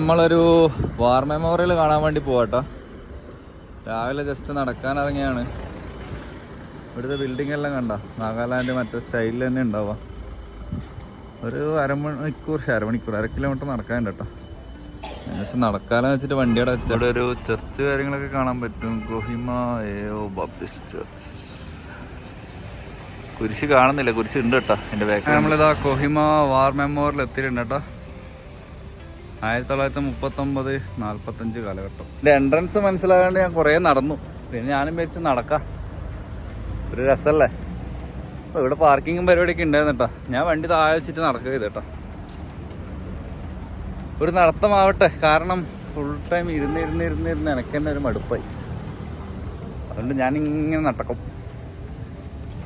നമ്മളൊരു war memorial കാണാൻ വേണ്ടി പോവാട്ടോ. രാവിലെ ജസ്റ്റ് നടക്കാൻ ഇറങ്ങിയാണ് ഇവിടുത്തെ ബിൽഡിംഗ് എല്ലാം കണ്ട? നാഗാലാൻഡ് മറ്റേ സ്റ്റൈലിൽ തന്നെ ഉണ്ടാവുക. ഒരു അരമണിക്കൂർ അരമണിക്കൂർ അര കിലോമീറ്റർ നടക്കാനുണ്ട് കേട്ടോ. ഏകദേശം നടക്കാനെന്ന് വെച്ചിട്ട് വണ്ടിയുടെ ഇവിടെ ഒരു ചർച്ച് കാര്യങ്ങളൊക്കെ കാണാൻ പറ്റും. കൊഹിമ ഏയോ ബാപ്റ്റിസ്റ്റ് ചർച്ച് കുരിശ് കാണുന്നില്ല. കുരിശ് ഉണ്ട് കേട്ടോ എന്റെ ബാക്ക് നമ്മളിതാ കൊഹിമ വാർ മെമ്മോറിയൽ എത്തിയിട്ടുണ്ട് കേട്ടോ. ആയിരത്തി തൊള്ളായിരത്തി മുപ്പത്തൊമ്പത് നാൽപ്പത്തഞ്ച് കാലഘട്ടം. എൻട്രൻസ് മനസ്സിലാകാണ്ട് ഞാൻ കുറേ നടന്നു. പിന്നെ ഞാനും വിചാരിച്ച് നടക്കാം. ഒരു രസല്ലേ? അപ്പോൾ ഇവിടെ പാർക്കിങ്ങും പരിപാടിയൊക്കെ ഉണ്ടായിരുന്നു കേട്ടോ ഞാൻ വണ്ടി താഴെ വെച്ചിട്ട് നടക്കുക ചെയ്ത് ഒരു നടത്തമാവട്ടെ. കാരണം ഫുൾ ടൈം ഇരുന്ന് ഇരുന്ന് ഇരുന്ന് ഇരുന്ന് എനിക്ക് തന്നെ ഒരു മടുപ്പായി. അതുകൊണ്ട് ഞാൻ ഇങ്ങനെ നടക്കും.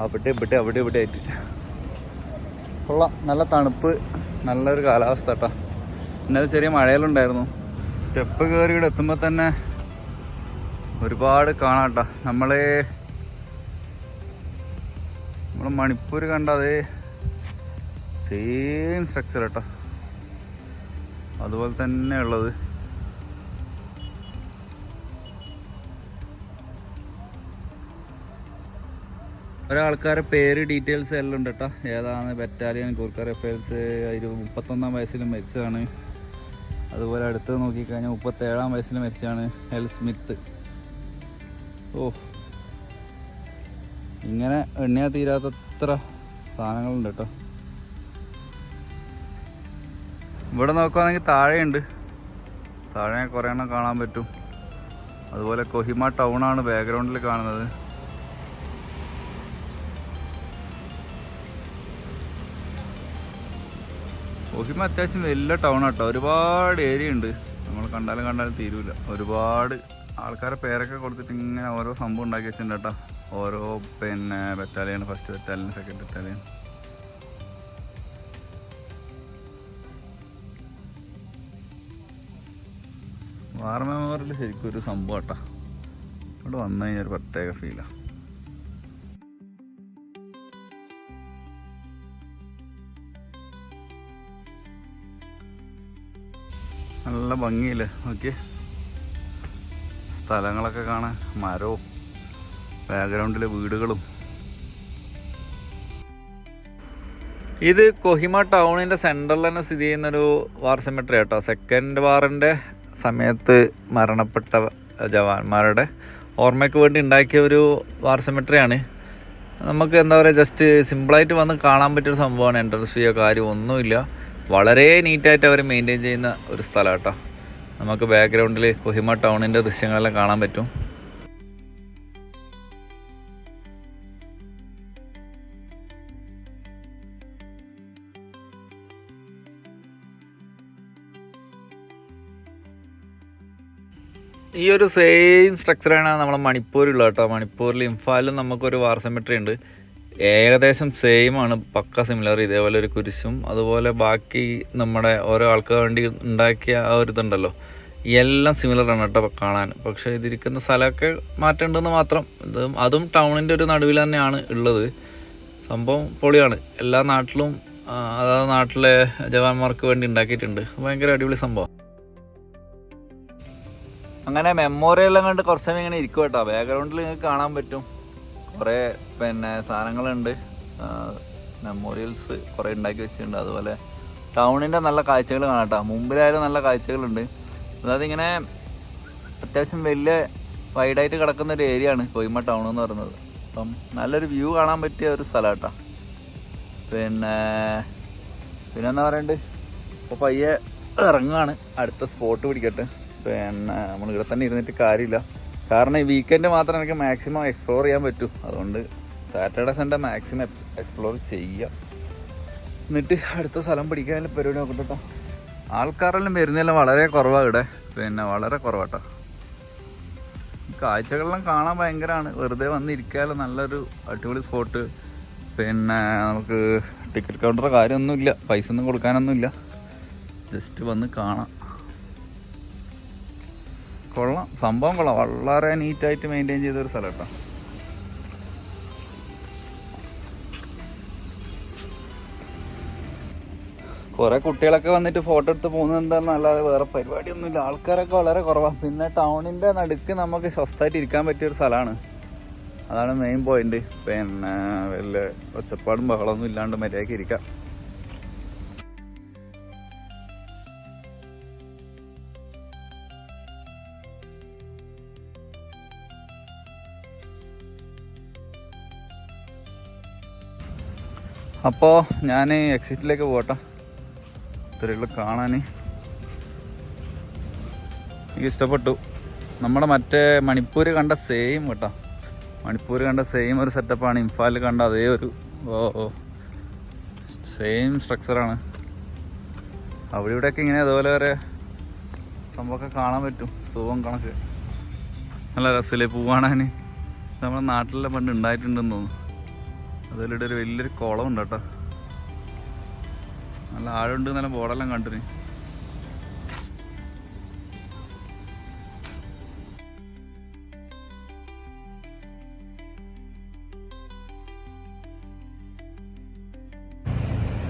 അവിടെ ഇവിടെ അവിടെ ഇവിടെ ആയിട്ട്. കൊള്ളാം. നല്ല തണുപ്പ്. നല്ലൊരു കാലാവസ്ഥ കേട്ടോ ഇന്നലെ ചെറിയ മഴയിലുണ്ടായിരുന്നു സ്റ്റെപ്പ് കയറി ഇവിടെ എത്തുമ്പോൾ തന്നെ ഒരുപാട് കാണാട്ടോ. നമ്മൾ നമ്മൾ മണിപ്പൂർ കണ്ട അതേ സെയിം സ്ട്രക്ചർ കേട്ടോ അതുപോലെ തന്നെ ഉള്ളത്. ഒരാൾക്കാരെ പേര് ഡീറ്റെയിൽസ് എല്ലാം ഉണ്ട് കേട്ടോ ഏതാണ് ബറ്റാലിയൻ ഗൂർഖ റഫേൽസ് അതിൽ മുപ്പത്തൊന്നാം വയസ്സിൽ മരിച്ചതാണ് അതുപോലെ അടുത്ത് നോക്കിക്കഴിഞ്ഞാൽ മുപ്പത്തേഴാം വയസ്സിൽ മരിച്ചാണ് എൽ സ്മിത്ത്. ഓ. ഇങ്ങനെ എണ്ണിയാ തീരാത്തത്ര സാധനങ്ങളുണ്ട് കേട്ടോ. ഇവിടെ നോക്കുവാണെങ്കിൽ താഴെയുണ്ട്. താഴെ കുറേ എണ്ണം കാണാൻ പറ്റും. അതുപോലെ കൊഹിമ ടൗണാണ് ബാക്ക്ഗ്രൗണ്ടിൽ കാണുന്നത്. കൊഹിമ അത്യാവശ്യം വലിയ ടൗൺ ആട്ടോ ഒരുപാട് ഏരിയ ഉണ്ട്. നമ്മൾ കണ്ടാലും കണ്ടാലും തീരൂല. ഒരുപാട് ആൾക്കാരെ പേരൊക്കെ കൊടുത്തിട്ട് ഇങ്ങനെ ഓരോ സംഭവം ഉണ്ടാക്കി വെച്ചിട്ടുണ്ട് കേട്ടോ ഓരോ പിന്നെ battalion first battalion second battalion war memorial ശരിക്കും ഒരു സംഭവം കേട്ടോ ഇവിടെ വന്നു കഴിഞ്ഞാൽ ഒരു പ്രത്യേക ഫീലാണ് നല്ല ഭംഗിയില്ലേ? ഓക്കെ സ്ഥലങ്ങളൊക്കെ കാണാൻ മരവും ബാക്ക്ഗ്രൗണ്ടിലെ വീടുകളും. ഇത് കൊഹിമ ടൗണിന്റെ സെന്ററിൽ തന്നെ സ്ഥിതി ചെയ്യുന്നൊരു വാർ സെമിട്രി കേട്ടോ സെക്കൻഡ് വാറിന്റെ സമയത്ത് മരണപ്പെട്ട ജവാന്മാരുടെ ഓർമ്മയ്ക്ക് വേണ്ടി ഉണ്ടാക്കിയ ഒരു വാർ സെമിട്രിയാണ് നമുക്ക് എന്താ പറയുക ജസ്റ്റ് സിമ്പിളായിട്ട് വന്ന് കാണാൻ പറ്റിയൊരു സംഭവമാണ് എൻട്രൻസ് ഫീയോ കാര്യം ഒന്നുമില്ല. വളരെ നീറ്റായിട്ട് അവർ മെയിന്റെയിൻ ചെയ്യുന്ന ഒരു സ്ഥലം കേട്ടോ നമുക്ക് ബാക്ക്ഗ്രൗണ്ടിൽ കൊഹിമ ടൗണിന്റെ ദൃശ്യങ്ങളെല്ലാം കാണാൻ പറ്റും. ഈ ഒരു സെയിം സ്ട്രക്ചറാണ് നമ്മൾ മണിപ്പൂരിലുള്ള കേട്ടോ. മണിപ്പൂരിൽ ഇംഫാലിലും നമുക്കൊരു വാർ സെമിട്രി ഉണ്ട്. ഏകദേശം സെയിം ആണ്. പക്ക സിമിലർ ഇതേപോലെ ഒരു കുരിശും അതുപോലെ ബാക്കി നമ്മുടെ ഓരോ ആൾക്ക് വേണ്ടി ഉണ്ടാക്കിയ ആ ഒരു ഇതുണ്ടല്ലോ. എല്ലാം സിമിലർ ആണ് കേട്ടോ കാണാൻ. പക്ഷേ ഇതിരിക്കുന്ന സ്ഥലമൊക്കെ മാറ്റേണ്ടെന്ന് മാത്രം. ഇത് അതും ടൗണിന്റെ ഒരു നടുവിൽ തന്നെയാണ് ഉള്ളത്. സംഭവം പൊളിയാണ്. എല്ലാ നാട്ടിലും ആ, അതാത് നാട്ടിലെ ജവാന്മാർക്ക് വേണ്ടി ഉണ്ടാക്കിയിട്ടുണ്ട്. ഭയങ്കര അടിപൊളി സംഭവം. അങ്ങനെ മെമ്മോറിയലെല്ലാം കണ്ട് കുറച്ച് സമയം ഇങ്ങനെ ഇരിക്കും കേട്ടോ. ബാക്ക്ഗ്രൗണ്ടിൽ നിങ്ങൾക്ക് കാണാൻ പറ്റും. കുറേ പിന്നെ സാധനങ്ങളുണ്ട്. മെമ്മോറിയൽസ് കുറേ ഉണ്ടാക്കി വെച്ചിട്ടുണ്ട്. അതുപോലെ ടൗണിന്റെ നല്ല കാഴ്ചകൾ കാണാം കേട്ടോ മുമ്പിലായാലും നല്ല കാഴ്ചകളുണ്ട്. അതായത് ഇങ്ങനെ അത്യാവശ്യം വലിയ വൈഡായിട്ട് കിടക്കുന്ന ഒരു ഏരിയ ആണ് കൊയ്മ ടൗൺ എന്ന് പറയുന്നത്. അപ്പം നല്ലൊരു വ്യൂ കാണാൻ പറ്റിയ ഒരു സ്ഥലം കേട്ടോ പിന്നെ പിന്നെ എന്താ പറയണ്ട്? ഇപ്പോൾ പയ്യെ ഇറങ്ങുകയാണ് അടുത്ത സ്പോട്ട് പിടിക്കട്ടെ. പിന്നെ നമ്മൾ ഇവിടെ തന്നെ ഇരുന്നിട്ട് കാര്യമില്ല. കാരണം ഈ വീക്കെൻഡ് മാത്രം എനിക്ക് മാക്സിമം എക്സ്പ്ലോർ ചെയ്യാൻ പറ്റൂ. അതുകൊണ്ട് സാറ്റർഡേ സൺഡേ മാക്സിമം എക്സ്പ്ലോർ ചെയ്യാം. എന്നിട്ട് അടുത്ത സ്ഥലം പിടിക്കാനുള്ള പരിപാടി നോക്കട്ടോ ആൾക്കാരെല്ലാം വരുന്നതെല്ലാം വളരെ കുറവാണ് ഇവിടെ. പിന്നെ വളരെ കുറവാട്ടോ. കാഴ്ചകളെല്ലാം കാണാൻ ഭയങ്കരമാണ്. വെറുതെ വന്നിരിക്കാലോ നല്ലൊരു അടിപൊളി സ്പോട്ട് പിന്നെ നമുക്ക് ടിക്കറ്റ് കൗണ്ടർ കാര്യമൊന്നുമില്ല. പൈസ ഒന്നും കൊടുക്കാനൊന്നുമില്ല. ജസ്റ്റ് വന്ന് കാണാം. കൊള്ളാം. സംഭവം കൊള്ളാം. വളരെ നീറ്റായിട്ട് മെയിന്റെയിൻ ചെയ്തൊരു സ്ഥലം കേട്ടോ. കുറെ കുട്ടികളൊക്കെ വന്നിട്ട് ഫോട്ടോ എടുത്ത് പോകുന്നത് എന്താണെന്നല്ലാതെ വേറെ പരിപാടിയൊന്നുമില്ല. ആൾക്കാരൊക്കെ വളരെ കുറവാണ്. പിന്നെ ടൗണിന്റെ നടുക്ക് നമുക്ക് സ്വസ്ഥമായിട്ട് ഇരിക്കാൻ പറ്റിയ ഒരു സ്ഥലമാണ്. അതാണ് മെയിൻ പോയിന്റ് പിന്നെ വലിയ ഒച്ചപ്പാടും ബഹളമൊന്നും ഇല്ലാണ്ട് മര്യാദയ്ക്ക് ഇരിക്കാം. അപ്പോൾ ഞാൻ എക്സിറ്റിലേക്ക് പോകട്ടെ ഇത്രയുള്ള കാണാൻ എനിക്ക് ഇഷ്ടപ്പെട്ടു. നമ്മുടെ മറ്റേ മണിപ്പൂർ കണ്ട സെയിം കേട്ടോ. മണിപ്പൂർ കണ്ട സെയിം ഒരു സെറ്റപ്പാണ് ഇംഫാലിൽ കണ്ട അതേ ഒരു ഓ ഓ. സെയിം സ്ട്രക്ചറാണ് അവിടെ ഇവിടെയൊക്കെ ഇങ്ങനെ അതുപോലെ വരെ സംഭവമൊക്കെ കാണാൻ പറ്റും. സുഖം കണക്ക്. നല്ല രസമില്ലേ പൂ നമ്മുടെ നാട്ടിലെ പണ്ട് ഉണ്ടായിട്ടുണ്ടെന്ന് തോന്നുന്നു. അതിലൂടെ ഒരു വലിയൊരു കുളം ഉണ്ട് കേട്ടോ നല്ല ആഴമുണ്ട് നല്ല ബോർഡെല്ലാം കണ്ടിന്.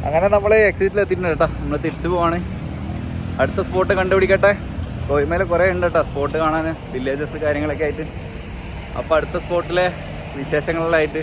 അങ്ങനെ നമ്മൾ എക്സിറ്റിൽ എത്തിയിട്ടുണ്ട് കേട്ടോ. നമ്മൾ തിരിച്ചു പോവാണ്. അടുത്ത സ്പോട്ട് കണ്ടുപിടിക്കട്ടെ. കോയിമേലെ കുറേ ഉണ്ട് കേട്ടോ സ്പോട്ട് കാണാൻ വില്ലേജസ് കാര്യങ്ങളൊക്കെ ആയിട്ട്. അപ്പോൾ അടുത്ത സ്പോട്ടിലെ വിശേഷങ്ങളിലായിട്ട്